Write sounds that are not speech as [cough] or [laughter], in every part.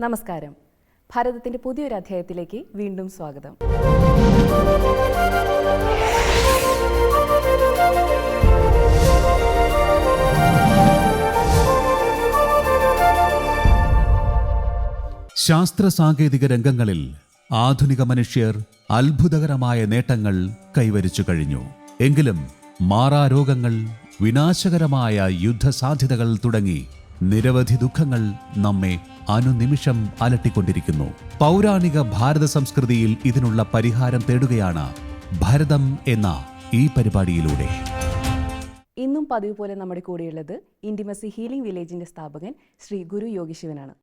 നമസ്കാരം. ഭാരതത്തിന്റെ പുതിയൊരു അധ്യായത്തിലേക്ക് വീണ്ടും സ്വാഗതം. ശാസ്ത്ര സാങ്കേതിക രംഗങ്ങളിൽ ആധുനിക മനുഷ്യർ അത്ഭുതകരമായ നേട്ടങ്ങൾ കൈവരിച്ചു കഴിഞ്ഞു. എങ്കിലും മാറാരോഗങ്ങൾ വിനാശകരമായ യുദ്ധസാധ്യതകൾ തുടങ്ങി. നിരവധി ദുഃഖങ്ങൾ നമ്മെ അനുനിമിഷം അലട്ടിക്കൊണ്ടിരിക്കുന്നു. പൗരാണിക ഭാരത സംസ്കൃതിയിൽ ഇതിനുള്ള പരിഹാരം തേടുകയാണ് ഭരതം എന്ന ഈ പരിപാടിയിലൂടെ. ഇന്നും പതിവ് പോലെ നമ്മുടെ കൂടെയുള്ളത് ഇൻഡിമസി ഹീലിംഗ് വില്ലേജിന്റെ സ്ഥാപകൻ ശ്രീ ഗുരു യോഗിശിവനാണ്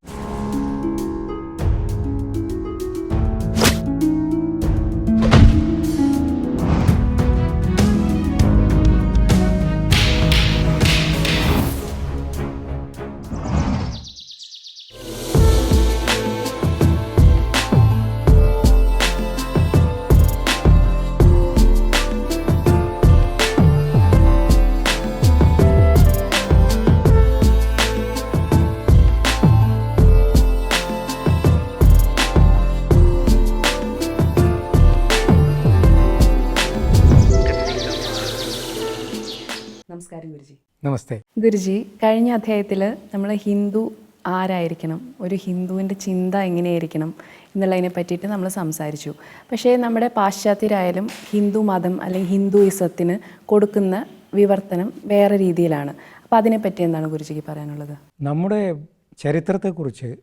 ഗുരുജി കഴിഞ്ഞ അധ്യായത്തിൽ നമ്മൾ ഹിന്ദു ആരായിരിക്കണം? ഒരു ഹിന്ദുവിന്റെ ചിന്ത എങ്ങനെയായിരിക്കണം? എന്നുള്ളതിനെ പറ്റിയിട്ട് നമ്മൾ സംസാരിച്ചു. പക്ഷേ നമ്മുടെ പാശ്ചാത്യരായാലും ഹിന്ദു മതം അല്ലെങ്കിൽ ഹിന്ദുയിസത്തിന് കൊടുക്കുന്ന വിവർത്തനം വേറെ രീതിയിലാണ്. അപ്പോൾ അതിനെപ്പറ്റി എന്താണ് ഗുരുജിക്ക് പറയാനുള്ളത്? നമ്മുടെ ചരിത്രത്തെക്കുറിച്ച്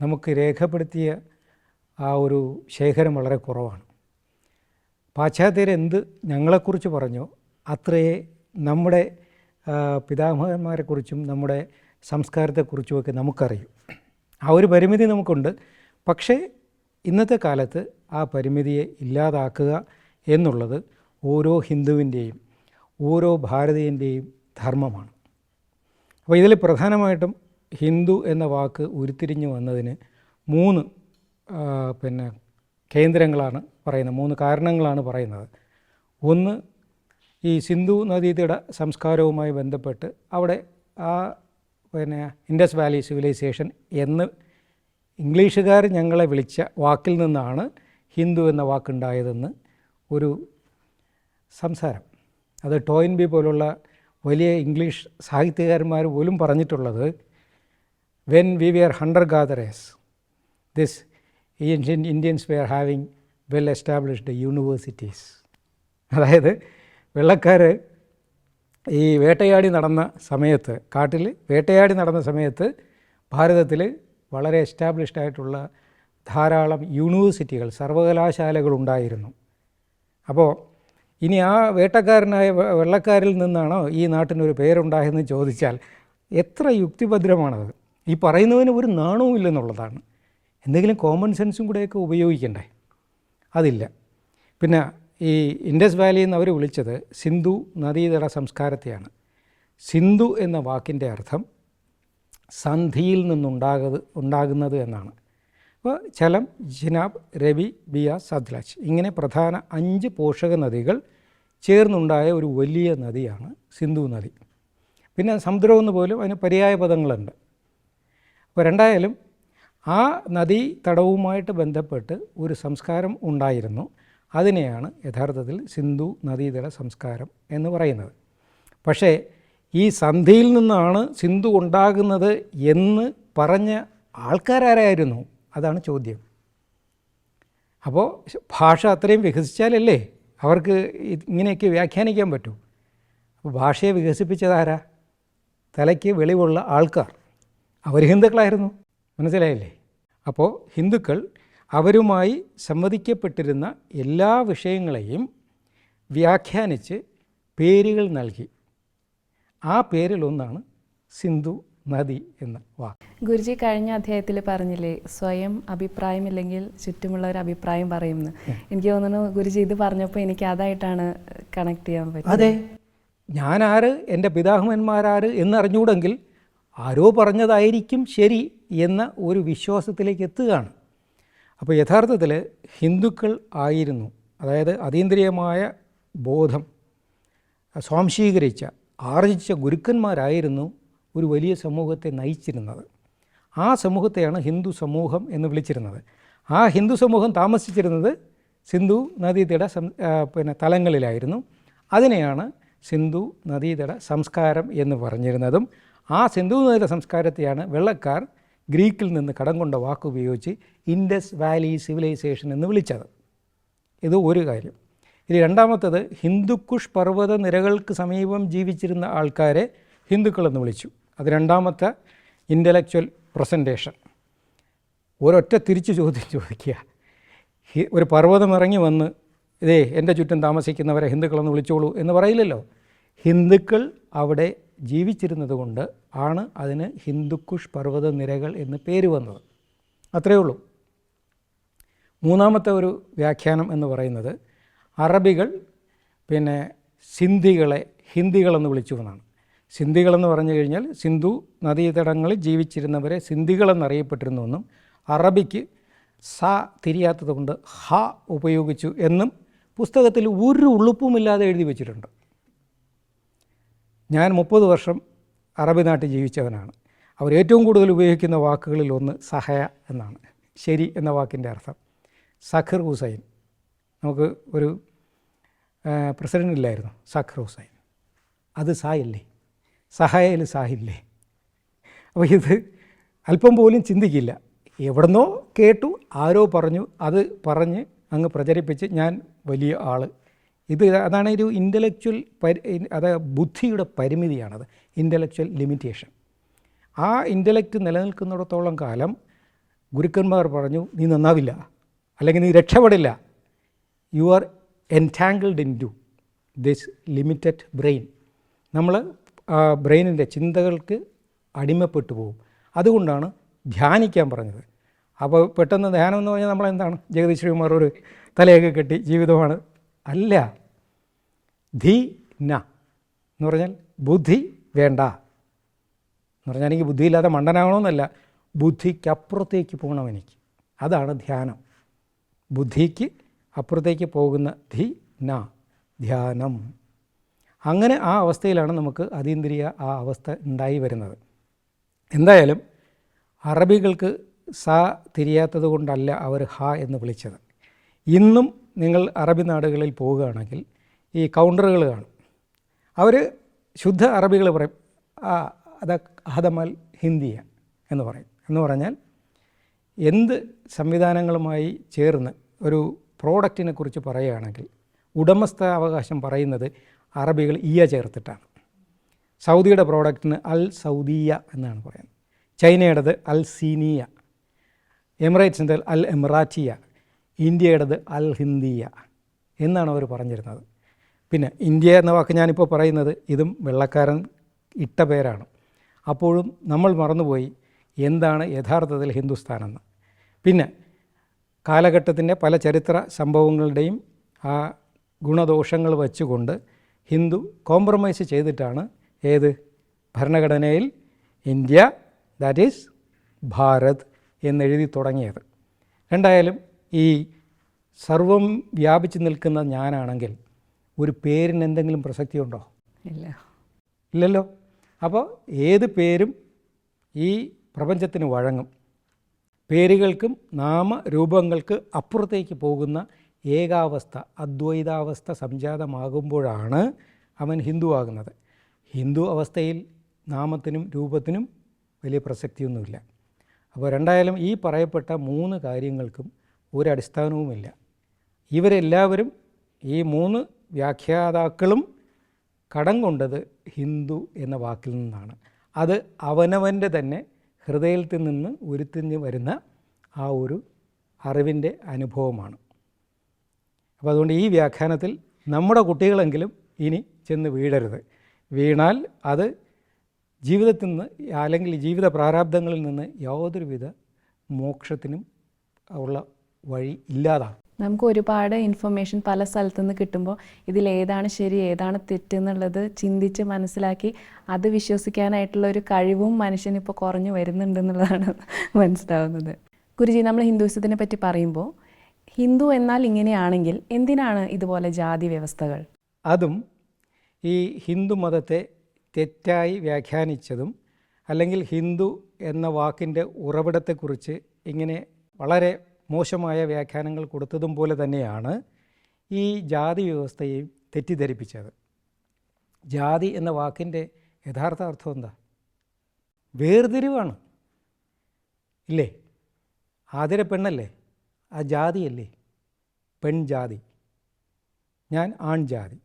നമുക്ക് രേഖപ്പെടുത്തിയ ആ ഒരു ശേഖരം വളരെ കുറവാണ്. പാശ്ചാത്യരെന്ത് ഞങ്ങളെക്കുറിച്ച് പറഞ്ഞോ അത്രയേ നമ്മുടെ പിതാമഹന്മാരെക്കുറിച്ചും നമ്മുടെ സംസ്കാരത്തെക്കുറിച്ചുമൊക്കെ നമുക്കറിയും. ആ ഒരു പരിമിതി നമുക്കുണ്ട്. പക്ഷേ ഇന്നത്തെ കാലത്ത് ആ പരിമിതിയെ ഇല്ലാതാക്കുക എന്നുള്ളത് ഓരോ ഹിന്ദുവിന്റെയും ഓരോ ഭാരതീയന്റെയും ധർമ്മമാണ്. അപ്പോൾ ഇതിൽ പ്രധാനമായിട്ടും ഹിന്ദു എന്ന വാക്ക് ഉരുത്തിരിഞ്ഞു വന്നതിന് മൂന്ന് പിന്നെ കേന്ദ്രങ്ങളാണ് പറയുന്നത്. മൂന്ന് കാരണങ്ങളാണ് പറയുന്നത്. ഒന്ന് ഈ സിന്ധു നദീതട സംസ്കാരവുമായി ബന്ധപ്പെട്ട് അവിടെ ആ പിന്നെ ഇൻഡസ് വാലി സിവിലൈസേഷൻ എന്ന് ഇംഗ്ലീഷുകാർ ഞങ്ങളെ വിളിച്ച വാക്കിൽ നിന്നാണ് ഹിന്ദു എന്ന വാക്കുണ്ടായതെന്ന് ഒരു സംസാരം. അത് ടോയിൻബി പോലുള്ള വലിയ ഇംഗ്ലീഷ് സാഹിത്യകാരന്മാർ പോലും പറഞ്ഞിട്ടുള്ളത് when we were hunter gatherers this ancient Indians were having well established universities അതായത് വെള്ളക്കാർ ഈ വേട്ടയാടി നടന്ന സമയത്ത് കാട്ടിൽ വേട്ടയാടി നടന്ന സമയത്ത് ഭാരതത്തിൽ വളരെ എസ്റ്റാബ്ലിഷ്ഡ് ആയിട്ടുള്ള ധാരാളം യൂണിവേഴ്സിറ്റികൾ സർവകലാശാലകൾ ഉണ്ടായിരുന്നു. അപ്പോൾ ഇനി ആ വേട്ടക്കാരനായ വെള്ളക്കാരിൽ നിന്നാണോ ഈ നാട്ടിനൊരു പേരുണ്ടായതെന്ന് ചോദിച്ചാൽ എത്ര യുക്തിഭദ്രമാണത്. ഈ പറയുന്നതിന് ഒരു നാണവും ഇല്ലെന്നുള്ളതാണ്. എന്തെങ്കിലും കോമൺ സെൻസും കൂടെയൊക്കെ ഉപയോഗിക്കണ്ടേ? അതില്ല. പിന്നെ ഈ ഇൻഡസ് വാലി എന്ന് അവർ വിളിച്ചത് സിന്ധു നദീതട സംസ്കാരത്തെയാണ്. സിന്ധു എന്ന വാക്കിന്റെ അർത്ഥം സന്ധിയിൽ നിന്നുണ്ടാകത് ഉണ്ടാകുന്നത് എന്നാണ്. അപ്പോൾ ചലം ജിനാബ് രവി ബിയ സദ്ലജ് ഇങ്ങനെ പ്രധാന അഞ്ച് പോഷക നദികൾ ചേർന്നുണ്ടായ ഒരു വലിയ നദിയാണ് സിന്ധു നദി. പിന്നെ സമുദ്രമെന്ന് പോലും അതിന് പര്യായ പദങ്ങളുണ്ട്. അപ്പോൾ രണ്ടായാലും ആ നദീ തടവുമായിട്ട് ബന്ധപ്പെട്ട് ഒരു സംസ്കാരം ഉണ്ടായിരുന്നു. അതിനെയാണ് യഥാർത്ഥത്തിൽ സിന്ധു നദീതല സംസ്കാരം എന്ന് പറയുന്നത്. പക്ഷേ ഈ സന്ധിയിൽ നിന്നാണ് സിന്ധു ഉണ്ടാകുന്നത് എന്ന് പറഞ്ഞ ആൾക്കാരാരായിരുന്നു? അതാണ് ചോദ്യം. അപ്പോൾ ഭാഷ അത്രയും വികസിച്ചാലല്ലേ അവർക്ക് ഇങ്ങനെയൊക്കെ വ്യാഖ്യാനിക്കാൻ പറ്റൂ? അപ്പോൾ ഭാഷയെ വികസിപ്പിച്ചതാരാ തലയ്ക്ക് വെളിവുള്ള ആൾക്കാർ. അവർ ഹിന്ദുക്കളായിരുന്നു. മനസ്സിലായില്ലേ? അപ്പോൾ ഹിന്ദുക്കൾ അവരുമായി സംവദിക്കപ്പെട്ടിരുന്ന എല്ലാ വിഷയങ്ങളെയും വ്യാഖ്യാനിച്ച് പേരുകൾ നൽകി. ആ പേരിലൊന്നാണ് സിന്ധു നദി എന്ന വാക്ക്. ഗുരുജി കഴിഞ്ഞ അധ്യായത്തിൽ പറഞ്ഞില്ലേ സ്വയം അഭിപ്രായമില്ലെങ്കിൽ ചുറ്റുമുള്ളവർ അഭിപ്രായം പറയുമെന്ന്. എനിക്ക് തോന്നുന്നു ഗുരുജി ഇത് പറഞ്ഞപ്പോൾ എനിക്ക് അതായിട്ടാണ് കണക്ട് ചെയ്യാൻ പറ്റുന്നത്. അതെ. ഞാനാര് എന്റെ പിതാഹുമന്മാരാര് എന്നറിഞ്ഞൂടെങ്കിൽ ആരോ പറഞ്ഞതായിരിക്കും ശരി എന്ന ഒരു വിശ്വാസത്തിലേക്ക് എത്തുകയാണ്. അപ്പോൾ യഥാർത്ഥത്തിൽ ഹിന്ദുക്കൾ ആയിരുന്നു അതായത് അതീന്ദ്രിയമായ ബോധം സ്വാംശീകരിച്ച ആർജിച്ച ഗുരുക്കന്മാരായിരുന്നു ഒരു വലിയ സമൂഹത്തെ നയിച്ചിരുന്നത്. ആ സമൂഹത്തെയാണ് ഹിന്ദു സമൂഹം എന്ന് വിളിച്ചിരുന്നത്. ആ ഹിന്ദു സമൂഹം താമസിച്ചിരുന്നത് സിന്ധു നദീതട സം പിന്നെ തലങ്ങളിലായിരുന്നു. അതിനെയാണ് സിന്ധു നദീതട സംസ്കാരം എന്ന് പറഞ്ഞിരുന്നതും. ആ സിന്ധു നദീതട സംസ്കാരത്തെയാണ് വെള്ളക്കാർ ഗ്രീക്കിൽ നിന്ന് കടം കൊണ്ട വാക്ക് ഉപയോഗിച്ച് ഇൻഡസ് വാലി സിവിലൈസേഷൻ എന്ന് വിളിച്ചത്. ഇത് ഒരു കാര്യം. ഇനി രണ്ടാമത്തത് ഹിന്ദുക്കുഷ് പർവത നിരകൾക്ക് സമീപം ജീവിച്ചിരുന്ന ആൾക്കാരെ ഹിന്ദുക്കളെന്ന് വിളിച്ചു. അത് രണ്ടാമത്തെ ഇന്റലക്ച്വൽ പ്രസന്റേഷൻ ഒരൊറ്റ തിരിച്ചു ചോദ്യം ചോദിക്കുക. ഒരു പർവതം ഇറങ്ങി വന്ന് ഇതേ എന്റെ ചുറ്റും താമസിക്കുന്നവരെ ഹിന്ദുക്കളെന്ന് വിളിച്ചോളൂ എന്ന് പറയില്ലല്ലോ. ഹിന്ദുക്കൾ അവിടെ ജീവിച്ചിരുന്നത് കൊണ്ട് ആണ് അതിന് ഹിന്ദുക്കുഷ് പർവത നിരകൾ എന്ന് പേര് വന്നത്. അത്രയേ ഉള്ളൂ. മൂന്നാമത്തെ ഒരു വ്യാഖ്യാനം എന്ന് പറയുന്നത് അറബികൾ പിന്നെ സിന്ധികളെ ഹിന്ദികളെന്ന് വിളിച്ചു എന്നാണ്. സിന്ധികളെന്ന് പറഞ്ഞു കഴിഞ്ഞാൽ സിന്ധു നദീതടങ്ങളിൽ ജീവിച്ചിരുന്നവരെ സിന്ധികളെന്നറിയപ്പെട്ടിരുന്നുവെന്നും അറബിക്ക് സ തിരിയാത്തത് കൊണ്ട് ഹ ഉപയോഗിച്ചു എന്നും പുസ്തകത്തിൽ ഒരു ഉളുപ്പുമില്ലാതെ എഴുതി വച്ചിട്ടുണ്ട്. ഞാൻ മുപ്പത് വർഷം അറബി നാട്ടിൽ ജീവിച്ചവനാണ്. അവർ ഏറ്റവും കൂടുതൽ ഉപയോഗിക്കുന്ന വാക്കുകളിൽ ഒന്ന് സഹയ എന്നാണ്. ശരി എന്ന വാക്കിന്റെ അർത്ഥം. സഖർ ഹുസൈൻ. നമുക്ക് ഒരു പ്രസിഡന്റ് ഇല്ലായിരുന്നു. സഖർ ഹുസൈൻ. അത് സായില്ലേ? സഹായയിൽ സാഹില്ലേ അപ്പോൾ ഇത് അല്പം പോലും ചിന്തിക്കില്ല. എവിടുന്നോ കേട്ടു ആരോ പറഞ്ഞു അത് പറഞ്ഞ് അങ്ങ് പ്രചരിപ്പിച്ച് ഞാൻ വലിയ ആൾ ഇത് അതാണ് ഒരു ഇന്റലക്ച്വൽ പരി അത് ബുദ്ധിയുടെ പരിമിതിയാണത്. ഇന്റലക്ച്വൽ ലിമിറ്റേഷൻ ആ ഇന്റലക്റ്റ് നിലനിൽക്കുന്നിടത്തോളം കാലം ഗുരുക്കന്മാർ പറഞ്ഞു നീ നന്നാവില്ല. അല്ലെങ്കിൽ നീ രക്ഷപ്പെടില്ല. You are entangled in to this limited brain നമ്മൾ ബ്രെയിനിന്റെ ചിന്തകൾക്ക് അടിമപ്പെട്ടു പോകും. അതുകൊണ്ടാണ് ധ്യാനിക്കാൻ പറഞ്ഞത്. അപ്പോൾ പെട്ടെന്ന് ധ്യാനം എന്ന് പറഞ്ഞാൽ നമ്മളെന്താണ്? ജഗദീശ്വരിമാർ ഒരു തലയൊക്കെ കെട്ടി ജീവിതമാണ് അല്ല. ധി ന. എന്ന് പറഞ്ഞാൽ ബുദ്ധി വേണ്ട. എന്ന് പറഞ്ഞാൽ എനിക്ക് ബുദ്ധിയില്ലാതെ മണ്ടനാകണമെന്നല്ല. ബുദ്ധിക്കപ്പുറത്തേക്ക് പോകണം എനിക്ക്. അതാണ് ധ്യാനം. ബുദ്ധിക്ക് അപ്പുറത്തേക്ക് പോകുന്ന ധി ന. ധ്യാനം. അങ്ങനെ ആ അവസ്ഥയിലാണ് നമുക്ക് അതീന്ദ്രിയ ആ അവസ്ഥ ഉണ്ടായി വരുന്നത്. എന്തായാലും അറബികൾക്ക് സ തിരിയാത്തത് കൊണ്ടല്ല അവർ ഹ എന്ന് വിളിച്ചത്. ഇന്നും നിങ്ങൾ അറബി നാടുകളിൽ പോവുകയാണെങ്കിൽ ഈ കൗണ്ടറുകൾ കാണും. അവർ ശുദ്ധ അറബികൾ പറയും ആ അത് അഹദമൽ ഹിന്ദിയ എന്ന് പറയും. എന്ന് പറഞ്ഞാൽ എന്ത് സംവിധാനങ്ങളുമായി ചേർന്ന് ഒരു പ്രോഡക്റ്റിനെ കുറിച്ച് പറയുകയാണെങ്കിൽ ഉടമസ്ഥാവകാശം പറയുന്നത് അറബികൾ ഇയ ചേർത്തിട്ടാണ്. സൗദിയുടെ പ്രോഡക്റ്റിന് അൽ സൗദിയ എന്നാണ് പറയുന്നത്. ചൈനയുടേത് അൽ സീനിയ. എമിറേറ്റ്സിന്റെ അൽ എമിറാറ്റിയ. ഇന്ത്യയുടേത് അൽ ഹിന്ദിയ എന്നാണ് അവർ പറഞ്ഞിരുന്നത്. പിന്നെ ഇന്ത്യ എന്ന വാക്ക് ഞാനിപ്പോൾ പറയുന്നത് ഇതും വെള്ളക്കാരൻ ഇട്ട പേരാണ്. അപ്പോഴും നമ്മൾ മറന്നുപോയി എന്താണ് യഥാർത്ഥത്തിൽ ഹിന്ദുസ്ഥാനെന്ന്. പിന്നെ കാലഘട്ടത്തിന്റെ പല ചരിത്ര സംഭവങ്ങളുടെയും ആ ഗുണദോഷങ്ങൾ വച്ചുകൊണ്ട് ഹിന്ദു കോംപ്രമൈസ് ചെയ്തിട്ടാണ് ഏത്? ഭരണഘടനയിൽ ഇന്ത്യ ദാറ്റ് ഈസ് ഭാരത് എന്നെഴുതി തുടങ്ങിയത്. രണ്ടായാലും ഈ സർവം വ്യാപിച്ചു നിൽക്കുന്ന ഞാനാണെങ്കിൽ ഒരു പേരിന് എന്തെങ്കിലും പ്രസക്തിയുണ്ടോ? ഇല്ല. ഇല്ലല്ലോ. അപ്പോൾ ഏത് പേരും ഈ പ്രപഞ്ചത്തിന് വഴങ്ങും. പേരുകൾക്കും നാമരൂപങ്ങൾക്ക് അപ്പുറത്തേക്ക് പോകുന്ന ഏകാവസ്ഥ അദ്വൈതാവസ്ഥ സംജാതമാകുമ്പോഴാണ് അവൻ ഹിന്ദു ആകുന്നത്. ഹിന്ദു അവസ്ഥയിൽ നാമത്തിനും രൂപത്തിനും വലിയ പ്രസക്തിയൊന്നുമില്ല. അപ്പോൾ രണ്ടായാലും ഈ പറയപ്പെട്ട മൂന്ന് കാര്യങ്ങൾക്കും ഒരടിസ്ഥാനവുമില്ല. ഇവരെല്ലാവരും ഈ മൂന്ന് വ്യാഖ്യാതാക്കളും കടം കൊണ്ടത് ഹിന്ദു എന്ന വാക്കിൽ നിന്നാണ്. അത് അവനവന്റെ തന്നെ ഹൃദയത്തിൽ നിന്ന് ഉരുത്തിഞ്ഞ് വരുന്ന ആ ഒരു അറിവിന്റെ അനുഭവമാണ്. അപ്പോൾ അതുകൊണ്ട് ഈ വ്യാഖ്യാനത്തിൽ നമ്മുടെ കുട്ടികളെങ്കിലും ഇനി ചെന്ന് വീഴരുത്. വീണാൽ അത് ജീവിതത്തിൽ നിന്ന് അല്ലെങ്കിൽ ജീവിത പ്രാരാബ്ദങ്ങളിൽ നിന്ന് യാതൊരുവിധ മോക്ഷത്തിനും ഉള്ള വഴി ഇല്ലാതാണ്. നമുക്ക് ഒരുപാട് ഇൻഫർമേഷൻ പല സ്ഥലത്തുനിന്ന് കിട്ടുമ്പോൾ ഇതിൽ ഏതാണ് ശരി ഏതാണ് തെറ്റ് എന്നുള്ളത് ചിന്തിച്ച് മനസ്സിലാക്കി അത് വിശ്വസിക്കാനായിട്ടുള്ള ഒരു കഴിവും മനുഷ്യനിപ്പോൾ കുറഞ്ഞു വരുന്നുണ്ടെന്നുള്ളതാണ് [laughs] മനസ്സിലാവുന്നത്. ഗുരുജി നമ്മൾ ഹിന്ദുയിസത്തിനെ പറ്റി പറയുമ്പോൾ ഹിന്ദു എന്നാൽ ഇങ്ങനെയാണെങ്കിൽ എന്തിനാണ് ഇതുപോലെ ജാതി വ്യവസ്ഥകൾ? അതും ഈ ഹിന്ദു മതത്തെ തെറ്റായി വ്യാഖ്യാനിച്ചതും അല്ലെങ്കിൽ ഹിന്ദു എന്ന വാക്കിന്റെ ഉറവിടത്തെക്കുറിച്ച് ഇങ്ങനെ വളരെ മോശമായ വ്യാഖ്യാനങ്ങൾ കൊടുത്തതും പോലെ തന്നെയാണ് ഈ ജാതി വ്യവസ്ഥയെയും തെറ്റിദ്ധരിപ്പിച്ചത്. ജാതി എന്ന വാക്കിന്റെ യഥാർത്ഥ അർത്ഥം എന്താ? വേർതിരിവാണ്. ഇല്ലേ? ആതിര പെണ്ണല്ലേ? ആ ജാതിയല്ലേ? പെൺജാതി ഞാൻ ആൺജാതി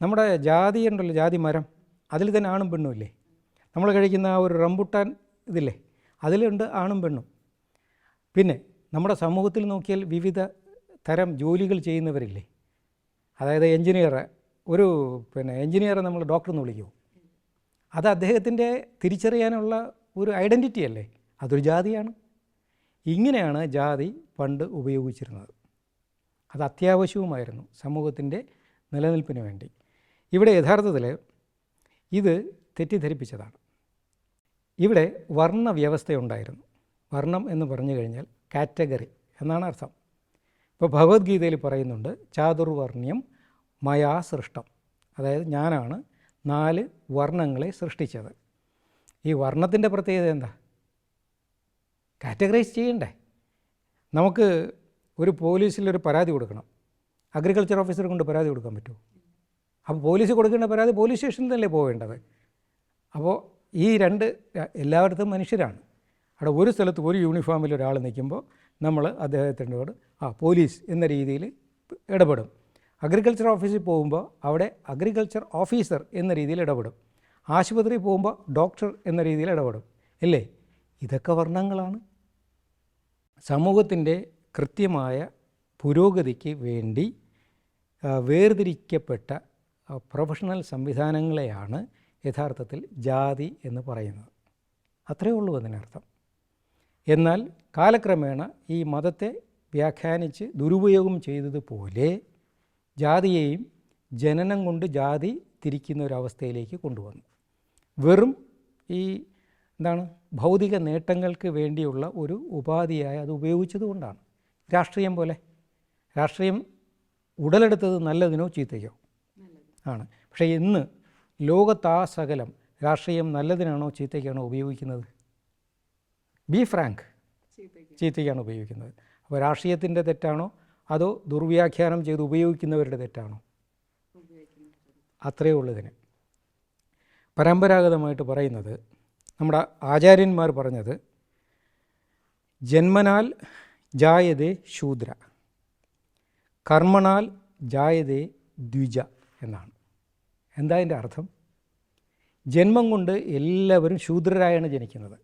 നമ്മുടെ ജാതി ഉണ്ടല്ലോ ജാതി മരം. അതിൽ തന്നെ ആണും പെണ്ണും ഇല്ലേ? നമ്മൾ കഴിക്കുന്ന ആ ഒരു റംബുട്ടാൻ ഇതില്ലേ? അതിലുണ്ട് ആണും പെണ്ണും. പിന്നെ നമ്മുടെ സമൂഹത്തിൽ നോക്കിയാൽ വിവിധ തരം ജോലികൾ ചെയ്യുന്നവരില്ലേ? അതായത് എൻജിനീയർ ഒരു പിന്നെ എൻജിനീയറെ നമ്മൾ ഡോക്ടർ എന്ന് വിളിക്കുമോ അത് അദ്ദേഹത്തിന്റെ തിരിച്ചറിയാനുള്ള ഒരു ഐഡന്റിറ്റി അല്ലേ? അതൊരു ജാതിയാണ്. ഇങ്ങനെയാണ് ജാതി പണ്ട് ഉപയോഗിച്ചിരുന്നത്. അത് അത്യാവശ്യവുമായിരുന്നു സമൂഹത്തിന്റെ നിലനിൽപ്പിന് വേണ്ടി. ഇവിടെ യഥാർത്ഥത്തിൽ ഇത് തെറ്റിദ്ധരിപ്പിച്ചതാണ്. ഇവിടെ വർണ വ്യവസ്ഥയുണ്ടായിരുന്നു വർണം എന്ന് പറഞ്ഞു കഴിഞ്ഞാൽ കാറ്റഗറി എന്നാണ് അർത്ഥം. ഇപ്പോൾ ഭഗവത്ഗീതയിൽ പറയുന്നുണ്ട് ചാതുർവർണ്യം മയാ സൃഷ്ടം. അതായത് ഞാനാണ് നാല് വർണങ്ങളെ സൃഷ്ടിച്ചത്. ഈ വർണത്തിന്റെ പ്രത്യേകത എന്താ? കാറ്റഗറൈസ് ചെയ്യണ്ടേ? നമുക്ക് ഒരു പോലീസിലൊരു പരാതി കൊടുക്കണം. അഗ്രികൾച്ചർ ഓഫീസറെ കൊണ്ട് പരാതി കൊടുക്കാൻ പറ്റുമോ? അപ്പോൾ പോലീസ് കൊടുക്കേണ്ട പരാതി പോലീസ് സ്റ്റേഷനിൽ തന്നെ പോവേണ്ടത്? അപ്പോൾ ഈ രണ്ട് എല്ലായിടത്തും മനുഷ്യരാണ്. അവിടെ ഒരു സ്ഥലത്ത് ഒരു യൂണിഫോമിൽ ഒരാൾ നിൽക്കുമ്പോൾ നമ്മൾ അദ്ദേഹത്തിനോട് ആ പോലീസ് എന്ന രീതിയിൽ ഇടപെടും. അഗ്രികൾച്ചർ ഓഫീസിൽ പോകുമ്പോൾ അവിടെ അഗ്രികൾച്ചർ ഓഫീസർ എന്ന രീതിയിൽ ഇടപെടും. ആശുപത്രിയിൽ പോകുമ്പോൾ ഡോക്ടർ എന്ന രീതിയിൽ ഇടപെടും. അല്ലേ ഇതൊക്കെ വർണങ്ങളാണ്. സമൂഹത്തിന്റെ കൃത്യമായ പുരോഗതിക്ക് വേണ്ടി വേർതിരിക്കപ്പെട്ട പ്രൊഫഷണൽ സംവിധാനങ്ങളെയാണ് യഥാർത്ഥത്തിൽ ജാതി എന്ന് പറയുന്നത്. അത്രയേ ഉള്ളൂ അതിനർത്ഥം. എന്നാൽ കാലക്രമേണ ഈ മതത്തെ വ്യാഖ്യാനിച്ച് ദുരുപയോഗം ചെയ്തതുപോലെ ജാതിയെയും ജനനം കൊണ്ട് ജാതി തിരിക്കുന്ന ഒരവസ്ഥയിലേക്ക് കൊണ്ടുവന്നു. വെറും ഈ എന്താണ് ഭൗതിക നേട്ടങ്ങൾക്ക് വേണ്ടിയുള്ള ഒരു ഉപാധിയായി അത് ഉപയോഗിച്ചതുകൊണ്ടാണ് രാഷ്ട്രീയം പോലെ. രാഷ്ട്രീയം ഉടലെടുത്തത് നല്ലതിനോ ചീത്തയ്ക്കോ ആണ്. പക്ഷേ ഇന്ന് ലോകത്താ സകലം രാഷ്ട്രീയം നല്ലതിനാണോ ചീത്തയ്ക്കാണോ ഉപയോഗിക്കുന്നത്? ബി ഫ്രാങ്ക് ചീത്തയ്ക്കാണ്. ഉപയോഗിക്കുന്നത്. അപ്പോൾ രാഷ്ട്രീയത്തിന്റെ തെറ്റാണോ? അതോ ദുർവ്യാഖ്യാനം ചെയ്ത് ഉപയോഗിക്കുന്നവരുടെ തെറ്റാണോ? അത്രയേ ഉള്ളൂ ഇതിന്. പരമ്പരാഗതമായിട്ട് പറയുന്നത് നമ്മുടെ ആചാര്യന്മാർ പറഞ്ഞത് ജന്മനാൽ ജായതേ ശൂദ്ര കർമ്മണാൽ ജായതേ ദ്വിജ എന്നാണ്. എന്താ അതിന്റെ അർത്ഥം? ജന്മം കൊണ്ട് എല്ലാവരും ശൂദ്രരായാണ് ജനിക്കുന്നത്.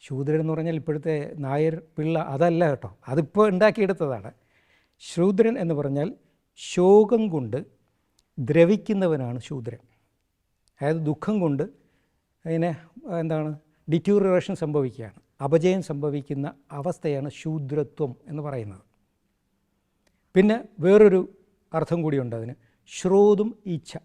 ശൂദ്രൻ എന്ന് പറഞ്ഞാൽ ഇപ്പോഴത്തെ നായർ പിള്ള അതല്ല കേട്ടോ. അതിപ്പോൾ ഉണ്ടാക്കിയെടുത്തതാണ്. ശൂദ്രൻ എന്ന് പറഞ്ഞാൽ ശോകം കൊണ്ട് ദ്രവിക്കുന്നവനാണ് ശൂദ്രൻ. അതായത് ദുഃഖം കൊണ്ട് അതിനെ എന്താണ് ഡിറ്റ്യൂറേഷൻ സംഭവിക്കുകയാണ്. അപജയം സംഭവിക്കുന്ന അവസ്ഥയാണ് ശൂദ്രത്വം എന്ന് പറയുന്നത്. പിന്നെ വേറൊരു അർത്ഥം കൂടിയുണ്ട് അതിന്. ശ്രോതും ഇച്ഛ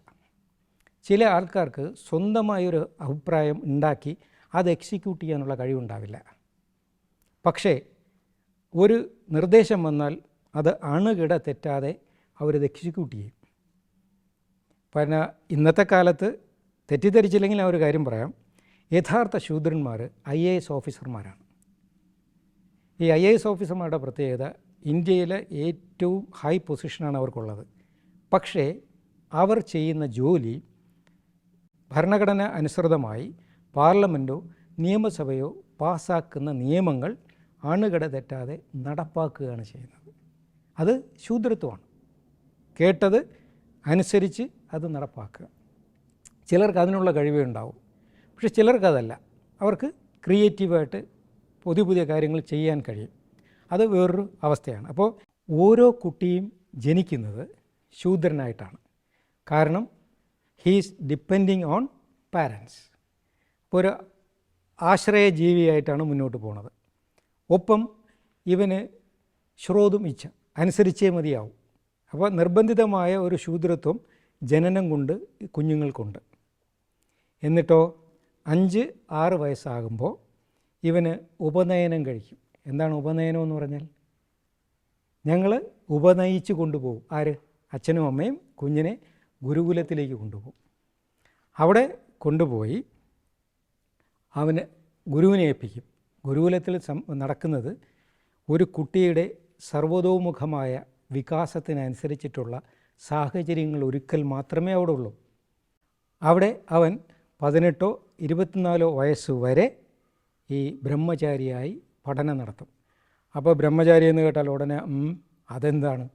ചില ആൾക്കാർക്ക് സ്വന്തമായൊരു അഭിപ്രായം ഉണ്ടാക്കി അത് എക്സിക്യൂട്ട് ചെയ്യാനുള്ള കഴിവുണ്ടാവില്ല. പക്ഷേ ഒരു നിർദ്ദേശം വന്നാൽ അത് അണുകിട തെറ്റാതെ അവരത് എക്സിക്യൂട്ട് ചെയ്യും. പിന്നെ ഇന്നത്തെ കാലത്ത് തെറ്റിദ്ധരിച്ചില്ലെങ്കിൽ ആ ഒരു കാര്യം പറയാം. യഥാർത്ഥ ശൂദ്രന്മാർ ഐ എ എസ് ഓഫീസർമാരാണ്. ഈ ഐ എ എസ് ഓഫീസർമാരുടെ പ്രത്യേകത ഇന്ത്യയിലെ ഏറ്റവും ഹൈ പൊസിഷനാണ് അവർക്കുള്ളത്. പക്ഷേ അവർ ചെയ്യുന്ന ജോലി ഭരണഘടന അനുസൃതമായി പാർലമെന്റോ നിയമസഭയോ പാസാക്കുന്ന നിയമങ്ങൾ അണുകട തെറ്റാതെ നടപ്പാക്കുകയാണ് ചെയ്യുന്നത്. അത് ശൂദ്രത്വമാണ്. കേട്ടത് അനുസരിച്ച് അത് നടപ്പാക്കുക. ചിലർക്ക് അതിനുള്ള കഴിവേ ഉണ്ടാവും. പക്ഷെ ചിലർക്കതല്ല അവർക്ക് ക്രിയേറ്റീവായിട്ട് പുതിയ പുതിയ കാര്യങ്ങൾ ചെയ്യാൻ കഴിയും. അത് വേറൊരു അവസ്ഥയാണ്. അപ്പോൾ ഓരോ കുട്ടിയും ജനിക്കുന്നത് ശൂദ്രനായിട്ടാണ്. കാരണം ഹീസ് ഡിപ്പെൻഡിങ് ഓൺ പാരൻസ് ഒരു ആശ്രയ ജീവിയായിട്ടാണ് മുന്നോട്ട് പോണത്. ഒപ്പം ഇവന് ശ്രോതും ഇച്ഛ അനുസരിച്ചേ മതിയാവും. അപ്പോൾ നിർബന്ധിതമായ ഒരു ശൂദ്രത്വം ജനനം കൊണ്ട് കുഞ്ഞുങ്ങൾക്കുണ്ട്. എന്നിട്ടോ അഞ്ച് ആറ് വയസ്സാകുമ്പോൾ ഇവന് ഉപനയനം കഴിക്കും. എന്താണ് ഉപനയനം എന്ന് പറഞ്ഞാൽ? ഞങ്ങൾ ഉപനയിച്ച് കൊണ്ടുപോകും. ആര്? അച്ഛനും അമ്മയും കുഞ്ഞിനെ ഗുരുകുലത്തിലേക്ക് കൊണ്ടുപോകും. അവിടെ കൊണ്ടുപോയി അവന് ഗുരുവിനെ ഏൽപ്പിക്കും. ഗുരുകുലത്തിൽ നടക്കുന്നത് ഒരു കുട്ടിയുടെ സർവതോമുഖമായ വികാസത്തിനനുസരിച്ചിട്ടുള്ള സാഹചര്യങ്ങൾ ഒരുക്കൽ മാത്രമേ അവിടെ ഉള്ളൂ അവിടെ അവൻ പതിനെട്ടോ ഇരുപത്തിനാലോ വയസ്സ് വരെ ഈ ബ്രഹ്മചാരിയായി പഠനം നടത്തും. അപ്പോൾ ബ്രഹ്മചാരി എന്ന് കേട്ടാൽ ഉടനെ അതെന്താണ്?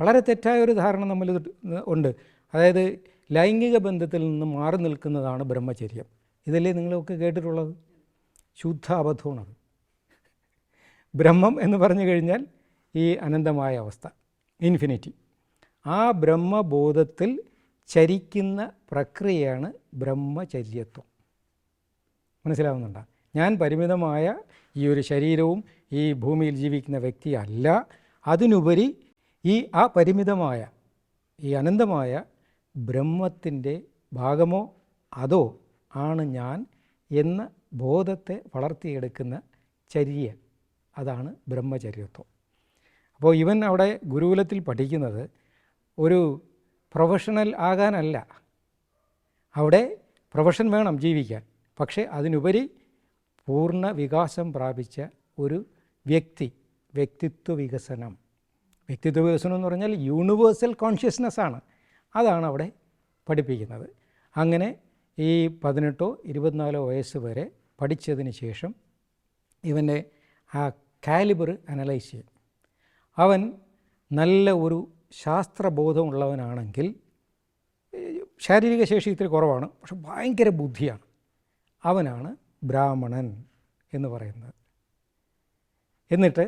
വളരെ തെറ്റായ ഒരു ധാരണ നമ്മൾ ഉണ്ട്. അതായത് ലൈംഗിക ബന്ധത്തിൽ നിന്ന് മാറി നിൽക്കുന്നതാണ് ബ്രഹ്മചര്യം. ഇതല്ലേ നിങ്ങളൊക്കെ കേട്ടിട്ടുള്ളത്? ശുദ്ധ അബദ്ധമാണത് ബ്രഹ്മം എന്ന് പറഞ്ഞു കഴിഞ്ഞാൽ ഈ അനന്തമായ അവസ്ഥ ഇൻഫിനിറ്റി. ആ ബ്രഹ്മബോധത്തിൽ ചരിക്കുന്ന പ്രക്രിയയാണ് ബ്രഹ്മചര്യത്വം. മനസ്സിലാവുന്നുണ്ടോ? ഞാൻ പരിമിതമായ ഈ ഒരു ശരീരവും ഈ ഭൂമിയിൽ ജീവിക്കുന്ന വ്യക്തിയല്ല. അതിനുപരി ഈ ആ പരിമിതമായ ഈ അനന്തമായ ബ്രഹ്മത്തിന്റെ ഭാഗമോ അതോ ആണ് ഞാൻ എന്ന ബോധത്തെ വളർത്തിയെടുക്കുന്ന ചര്യ. അതാണ് ബ്രഹ്മചര്യത്വം. അപ്പോൾ ഇവൻ അവിടെ ഗുരുകുലത്തിൽ പഠിക്കുന്നത് ഒരു പ്രൊഫഷണൽ ആകാനല്ല. അവിടെ പ്രൊഫഷൻ വേണം ജീവിക്കാൻ. പക്ഷേ അതിനുപരി പൂർണ വികാസം പ്രാപിച്ച ഒരു വ്യക്തി വ്യക്തിത്വ വികസനം. വ്യക്തിത്വ വികസനം എന്ന് പറഞ്ഞാൽ യൂണിവേഴ്സൽ കോൺഷ്യസ്നെസ് ആണ്. അതാണ് അവിടെ പഠിപ്പിക്കുന്നത്. അങ്ങനെ ഈ പതിനെട്ടോ ഇരുപത്തിനാലോ വയസ്സ് വരെ പഠിച്ചതിന് ശേഷം ഇവന്റെ ആ കാലിബർ അനലൈസ് ചെയ്യും. അവൻ നല്ല ഒരു ശാസ്ത്രബോധമുള്ളവനാണെങ്കിൽ ശാരീരിക ശേഷി ഇത്തിരി കുറവാണ് പക്ഷെ ഭയങ്കര ബുദ്ധിയാണ്. അവനാണ് ബ്രാഹ്മണൻ എന്ന് പറയുന്നത്. എന്നിട്ട്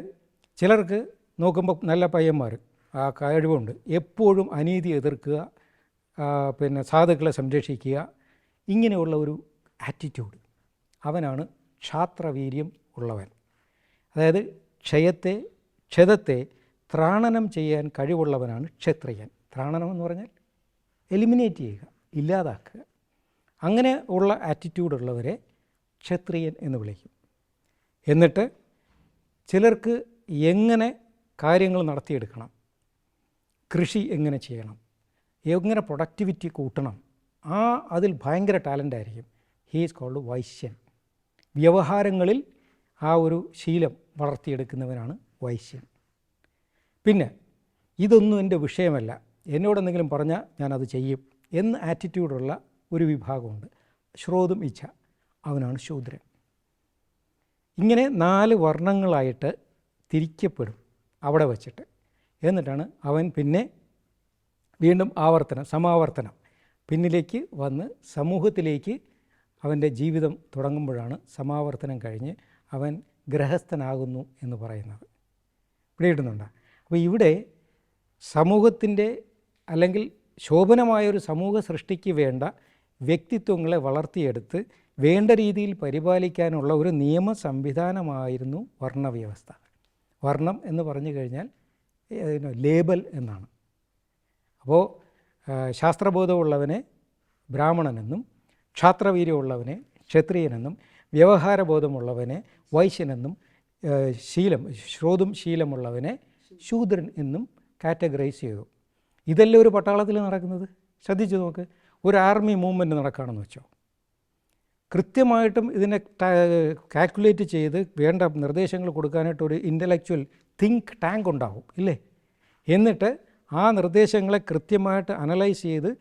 ചിലർക്ക് നോക്കുമ്പോൾ നല്ല പയ്യന്മാർ ആ കഴിവുണ്ട്. എപ്പോഴും അനീതി എതിർക്കുക പിന്നെ സാധുക്കളെ സംരക്ഷിക്കുക ഇങ്ങനെയുള്ള ഒരു ആറ്റിറ്റ്യൂഡ് അവനാണ് ക്ഷാത്രവീര്യം ഉള്ളവൻ. അതായത് ക്ഷയത്തെ ക്ഷതത്തെ ത്രാണനം ചെയ്യാൻ കഴിവുള്ളവനാണ് ക്ഷത്രിയൻ. ത്രാണനം എന്ന് പറഞ്ഞാൽ എലിമിനേറ്റ് ചെയ്യുക ഇല്ലാതാക്കുക. അങ്ങനെ ഉള്ള ആറ്റിറ്റ്യൂഡുള്ളവരെ ക്ഷത്രിയൻ എന്ന് വിളിക്കും. എന്നിട്ട് ചിലർക്ക് എങ്ങനെ കാര്യങ്ങൾ നടത്തിയെടുക്കണം കൃഷി എങ്ങനെ ചെയ്യണം എങ്ങനെ പ്രൊഡക്ടിവിറ്റി കൂട്ടണം ആ അതിൽ ഭയങ്കര ടാലന്റ് ആയിരിക്കും. ഹീ ഈസ് കോൾഡ് വൈശ്യൻ വ്യവഹാരങ്ങളിൽ ആ ഒരു ശീലം വളർത്തിയെടുക്കുന്നവനാണ് വൈശ്യൻ പിന്നെ ഇതൊന്നും എന്റെ വിഷയമല്ല. എന്നോട് എന്തെങ്കിലും പറഞ്ഞാൽ ഞാനത് ചെയ്യും എന്ന് ആറ്റിറ്റ്യൂഡുള്ള ഒരു വിഭാഗമുണ്ട്. ശ്രോതും ഇച്ഛ. അവനാണ് ശൂദ്രൻ. ഇങ്ങനെ നാല് വർണങ്ങളായിട്ട് തിരിക്കപ്പെടും അവിടെ വച്ചിട്ട്. എന്നിട്ടാണ് അവൻ പിന്നെ വീണ്ടും ആവർത്തനം സമാവർത്തനം. പിന്നിലേക്ക് വന്ന് സമൂഹത്തിലേക്ക് അവന്റെ ജീവിതം തുടങ്ങുമ്പോഴാണ് സമാവർത്തനം കഴിഞ്ഞ് അവൻ ഗ്രഹസ്ഥനാകുന്നു എന്ന് പറയുന്നത്. ഇവിടെ ഇടുന്നുണ്ട് അപ്പോൾ ഇവിടെ സമൂഹത്തിന്റെ അല്ലെങ്കിൽ ശോഭനമായൊരു സമൂഹ സൃഷ്ടിക്ക് വേണ്ട വ്യക്തിത്വങ്ങളെ വളർത്തിയെടുത്ത് വേണ്ട രീതിയിൽ പരിപാലിക്കാനുള്ള ഒരു നിയമ സംവിധാനമായിരുന്നു വർണവ്യവസ്ഥ. വർണം എന്ന് പറഞ്ഞു കഴിഞ്ഞാൽ ലേബൽ എന്നാണ്. അപ്പോൾ ശാസ്ത്രബോധമുള്ളവനെ ബ്രാഹ്മണനെന്നും ക്ഷാത്രവീര്യമുള്ളവനെ ക്ഷത്രിയനെന്നും വ്യവഹാരബോധമുള്ളവനെ വൈശ്യനെന്നും ശീലം ശ്രോതും ശീലമുള്ളവനെ ശൂദ്രൻ എന്നും കാറ്റഗറൈസ് ചെയ്തു. ഇതല്ലേ ഒരു പട്ടാളത്തിൽ നടക്കുന്നത്? ശ്രദ്ധിച്ചു നോക്ക്. ഒരു ആർമി മൂവ്മെന്റ് നടക്കുകയാണെന്ന് വെച്ചോ. കൃത്യമായിട്ടും ഇതിനെ കാൽക്കുലേറ്റ് ചെയ്ത് വേണ്ട നിർദ്ദേശങ്ങൾ കൊടുക്കാനായിട്ട് ഒരു ഇന്റലക്ച്വൽ തിങ്ക് ടാങ്ക് ഉണ്ടാവും ഇല്ലേ? എന്നിട്ട് ആ നിർദ്ദേശങ്ങളെ കൃത്യമായിട്ട് അനലൈസ് ചെയ്ത്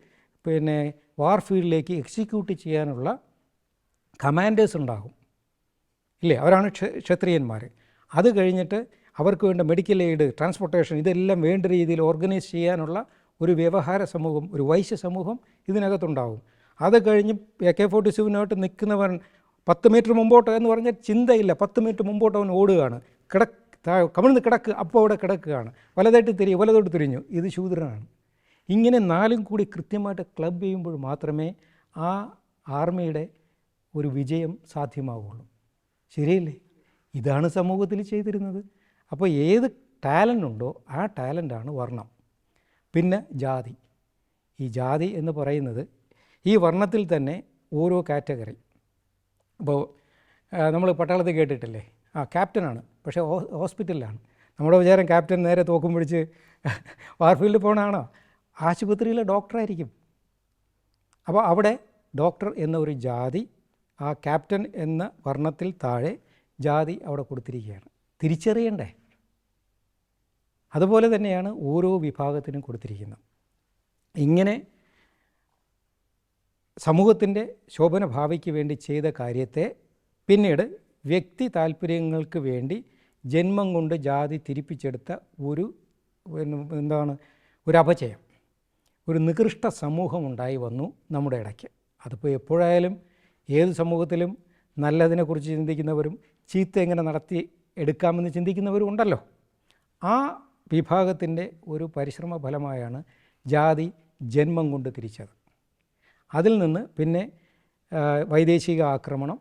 പിന്നെ വാർ ഫീൽഡിലേക്ക് എക്സിക്യൂട്ട് ചെയ്യാനുള്ള കമാൻഡേഴ്സ് ഉണ്ടാകും. ഇല്ലേ? അവരാണ് ക്ഷ ക്ഷത്രിയന്മാർ അത് കഴിഞ്ഞിട്ട് അവർക്ക് വേണ്ട മെഡിക്കൽ എയ്ഡ് ട്രാൻസ്പോർട്ടേഷൻ ഇതെല്ലാം വേണ്ട രീതിയിൽ ഓർഗനൈസ് ചെയ്യാനുള്ള ഒരു വ്യവഹാര സമൂഹം ഒരു വൈശ്യ സമൂഹം ഇതിനകത്തുണ്ടാവും. അത് കഴിഞ്ഞ് എ കെ ഫോർട്ടി സെവനുമായിട്ട് നിൽക്കുന്നവൻ പത്ത് മീറ്റർ മുമ്പോട്ട് എന്ന് പറഞ്ഞാൽ ചിന്തയില്ല. പത്ത് മീറ്റർ മുമ്പോട്ട് അവൻ ഓടുകയാണ്. കിടക്ക് താ- കമിഴ്ന്ന് കിടക്ക് അപ്പോൾ അവിടെ കിടക്കുകയാണ്. വലതായിട്ട് തിരിയും വലതോട്ട് തിരിഞ്ഞു. ഇത് ശൂദ്രനാണ്. ഇങ്ങനെ നാലും കൂടി കൃത്യമായിട്ട് ക്ലബ് ചെയ്യുമ്പോൾ മാത്രമേ ആ ആർമിയുടെ ഒരു വിജയം സാധ്യമാവുള്ളൂ. ശരിയല്ലേ? ഇതാണ് സമൂഹത്തിൽ ചെയ്തിരുന്നത്. അപ്പോൾ ഏത് ടാലന്റ് ഉണ്ടോ ആ ടാലന്റാണ് വർണം. പിന്നെ ജാതി. ഈ ജാതി എന്ന് പറയുന്നത് ഈ വർണത്തിൽ തന്നെ ഓരോ കാറ്റഗറി അപ്പോൾ നമ്മൾ പട്ടാളത്തിൽ കേട്ടിട്ടില്ലേ? ആ ക്യാപ്റ്റനാണ് പക്ഷേ ഹോസ്പിറ്റലിലാണ്. നമ്മുടെ വിചാരം ക്യാപ്റ്റൻ നേരെ തോക്കും പിടിച്ച് വാർഫീൽഡിൽ പോകണമാണോ ആശുപത്രിയിലെ ഡോക്ടറായിരിക്കും. അപ്പോൾ അവിടെ ഡോക്ടർ എന്ന ഒരു ജാതി ആ ക്യാപ്റ്റൻ എന്ന വർണത്തിൽ താഴെ ജാതി അവിടെ കൊടുത്തിരിക്കുകയാണ്. തിരിച്ചറിയണ്ടേ? അതുപോലെ തന്നെയാണ് ഓരോ വിഭാഗത്തിനും കൊടുത്തിരിക്കുന്നത്. ഇങ്ങനെ സമൂഹത്തിന്റെ ശോഭന ഭാവിക്ക് വേണ്ടി ചെയ്ത കാര്യത്തെ പിന്നീട് വ്യക്തി താല്പര്യങ്ങൾക്ക് വേണ്ടി ജന്മം കൊണ്ട് ജാതി തിരിപ്പിച്ചെടുത്ത ഒരു എന്താണ്? ഒരു അപചയം ഒരു നികൃഷ്ട സമൂഹം ഉണ്ടായി വന്നു നമ്മുടെ ഇടയ്ക്ക്. അതിപ്പോൾ എപ്പോഴായാലും ഏത് സമൂഹത്തിലും നല്ലതിനെക്കുറിച്ച് ചിന്തിക്കുന്നവരും ചീത്ത എങ്ങനെ നടത്തി എടുക്കാമെന്ന് ചിന്തിക്കുന്നവരും ഉണ്ടല്ലോ. ആ വിഭാഗത്തിന്റെ ഒരു പരിശ്രമ ഫലമായാണ് ജാതി ജന്മം കൊണ്ട് തിരിച്ചത്. അതിൽ നിന്ന് പിന്നെ വൈദേശിക ആക്രമണം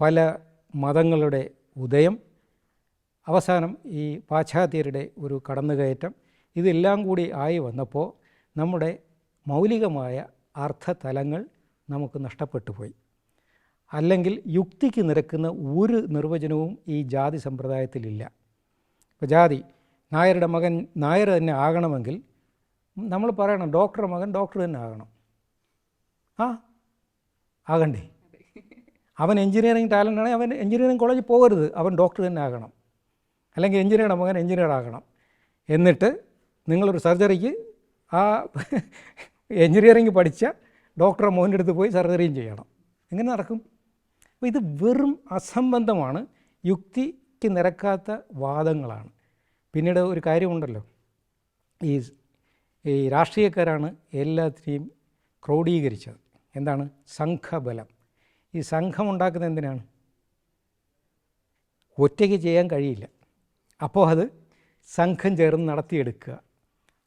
പല മതങ്ങളുടെ ഉദയം അവസാനം ഈ പാശ്ചാത്യരുടെ ഒരു കടന്നുകയറ്റം ഇതെല്ലാം കൂടി ആയി വന്നപ്പോൾ നമ്മുടെ മൗലികമായ അർത്ഥതലങ്ങൾ നമുക്ക് നഷ്ടപ്പെട്ടു പോയി. അല്ലെങ്കിൽ യുക്തിക്ക് നിരക്കുന്ന ഒരു നിർവചനവും ഈ ജാതി സമ്പ്രദായത്തിലില്ല ഇപ്പോൾ ജാതി നായരുടെ മകൻ നായർ തന്നെ ആകണമെങ്കിൽ നമ്മൾ പറയണം ഡോക്ടറുടെ മകൻ ഡോക്ടർ തന്നെ ആകണം. ആ ആകണ്ടേ? അവൻ എഞ്ചിനീയറിംഗ് ടാലന്റ് ആണെങ്കിൽ അവൻ എഞ്ചിനീയറിംഗ് കോളേജിൽ പോകരുത് അവൻ ഡോക്ടർ തന്നെ ആകണം. അല്ലെങ്കിൽ എഞ്ചിനീയറുടെ മകൻ എഞ്ചിനീയർ ആകണം. എന്നിട്ട് നിങ്ങളൊരു സർജറിക്ക് ആ എഞ്ചിനീയറിംഗ് പഠിച്ച ഡോക്ടറെ മോന്റെ അടുത്ത് പോയി സർജറിയും ചെയ്യണം. എങ്ങനെ നടക്കും? അപ്പോൾ ഇത് വെറും അസംബന്ധമാണ്. യുക്തിക്ക് നിരക്കാത്ത വാദങ്ങളാണ്. പിന്നീട് ഒരു കാര്യമുണ്ടല്ലോ. ഈ ഈ രാഷ്ട്രീയക്കാരാണ് എല്ലാത്തിനെയും ക്രോഡീകരിച്ചത്. എന്താണ്? സംഘബലം. ഈ സംഘം ഉണ്ടാക്കുന്നത് എന്തിനാണ്? ഒറ്റയ്ക്ക് ചെയ്യാൻ കഴിയില്ല. അപ്പോൾ അത് സംഘം ചേർന്ന് നടത്തിയെടുക്കുക.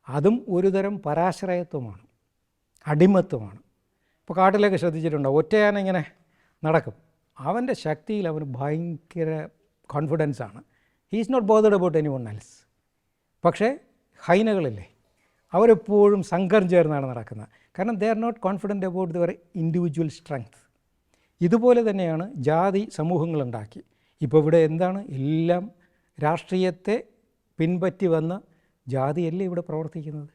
അതും ഒരുതരം പരാശ്രയത്വമാണ് അടിമത്വമാണ്. ഇപ്പോൾ കാട്ടിലൊക്കെ ശ്രദ്ധിച്ചിട്ടുണ്ടോ? ഒറ്റയാന ഇങ്ങനെ നടക്കും? അവന്റെ ശക്തിയിൽ അവന് ഭയങ്കര കോൺഫിഡൻസ് ആണ്. He's not bothered about any one else പക്ഷേ ഹൈനകളില്ലേ അവരെപ്പോഴും സംഘം ചേർന്നാണ് നടക്കുന്നത്. കാരണം they are not confident about their individual strength ഇതുപോലെ തന്നെയാണ് ജാതി സമൂഹങ്ങളുണ്ടാക്കി. ഇപ്പോൾ ഇവിടെ എന്താണ്? എല്ലാം രാഷ്ട്രീയത്തെ പിൻപറ്റി വന്ന ജാതിയല്ലേ ഇവിടെ പ്രവർത്തിക്കുന്നത്?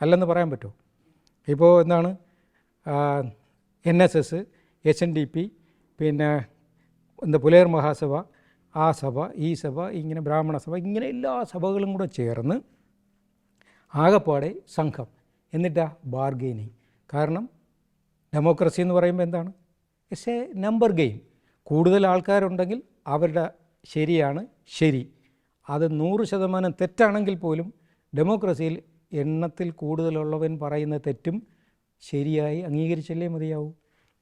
അല്ലെന്ന് പറയാൻ പറ്റുമോ ഇപ്പോൾ എന്താണ് N S S H N D P പിന്നെ എന്താ പുലയർ മഹാസഭ ആ സഭ ഈ സഭ ഇങ്ങനെ ബ്രാഹ്മണ സഭ ഇങ്ങനെ എല്ലാ സഭകളും കൂടെ ചേർന്ന് ആകപ്പാടെ സംഘം എന്നിട്ടാ ബാർഗെയിനിങ്. കാരണം ഡെമോക്രസി എന്ന് പറയുമ്പോൾ എന്താണ്? ഇറ്റ്സ് എ നമ്പർ ഗെയിം കൂടുതൽ ആൾക്കാരുണ്ടെങ്കിൽ അവരുടെ ശരിയാണ് ശരി. അത് നൂറ് ശതമാനം തെറ്റാണെങ്കിൽ പോലും ഡെമോക്രസിയിൽ എണ്ണത്തിൽ കൂടുതലുള്ളവൻ പറയുന്ന തെറ്റും ശരിയായി അംഗീകരിച്ചല്ലേ മതിയാവൂ?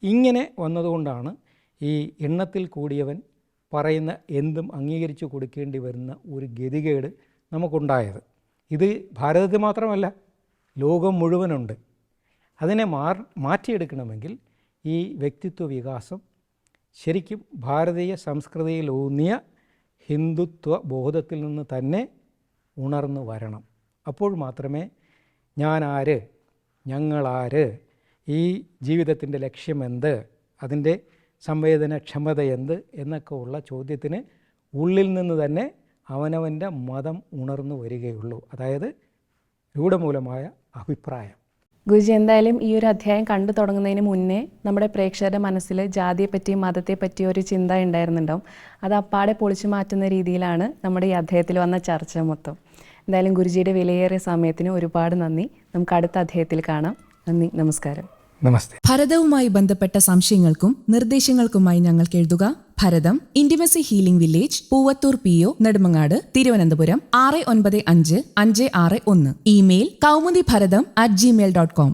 ഇങ്ങനെ വന്നതുകൊണ്ടാണ് ഈ എണ്ണത്തിൽ കൂടിയവൻ പറയുന്ന എന്തും അംഗീകരിച്ചു കൊടുക്കേണ്ടി വരുന്ന ഒരു ഗതികേട് നമുക്കുണ്ടായത്. ഇത് ഭാരതത്തിൽ മാത്രമല്ല ലോകം മുഴുവനുണ്ട്. അതിനെ മാർ മാറ്റിയെടുക്കണമെങ്കിൽ ഈ വ്യക്തിത്വ വികാസം ശരിക്കും ഭാരതീയ സംസ്കൃതിയിൽ ഊന്നിയ ഹിന്ദുത്വ ബോധത്തിൽ നിന്ന് തന്നെ ഉണർന്നു വരണം. അപ്പോൾ മാത്രമേ ഞാൻ ആര് ഞങ്ങളാര് ഈ ജീവിതത്തിന്റെ ലക്ഷ്യമെന്ത് അതിന്റെ സംവേദനക്ഷമത എന്ത് എന്നൊക്കെ ഉള്ള ചോദ്യത്തിന് ഉള്ളിൽ നിന്ന് തന്നെ അവനവന്റെ മതം ഉണർന്നു വരികയുള്ളൂ. അതായത് രൂഢമൂലമായ അഭിപ്രായം. ഗുരുജി എന്തായാലും ഈ ഒരു അധ്യായം കണ്ടു തുടങ്ങുന്നതിന് മുന്നേ നമ്മുടെ പ്രേക്ഷകരുടെ മനസ്സിൽ ജാതിയെപ്പറ്റിയും മതത്തെപ്പറ്റിയും ഒരു ചിന്ത ഉണ്ടായിരുന്നുണ്ടാവും. അത് അപ്പാടെ പൊളിച്ചു മാറ്റുന്ന രീതിയിലാണ് നമ്മുടെ ഈ അധ്യായത്തിൽ വന്ന ചർച്ച മൊത്തം. എന്തായാലും ഗുരുജിയുടെ വിലയേറിയ സമയത്തിന് ഒരുപാട് നന്ദി. നമുക്ക് അടുത്ത അധ്യായത്തിൽ കാണാം. നന്ദി നമസ്കാരം. നമസ്തേ. ഭരതവുമായി ബന്ധപ്പെട്ട സംശയങ്ങൾക്കും നിർദ്ദേശങ്ങൾക്കുമായി ഞങ്ങൾക്ക് എഴുതുക. Bharatham intimacy healing village Poovathur P O Nedumangad Thiruvananthapuram ആറ് ഒൻപത് അഞ്ച് അഞ്ച് ആറ് ഒന്ന്. Email Kaumudi Bharatham at Gmail dot com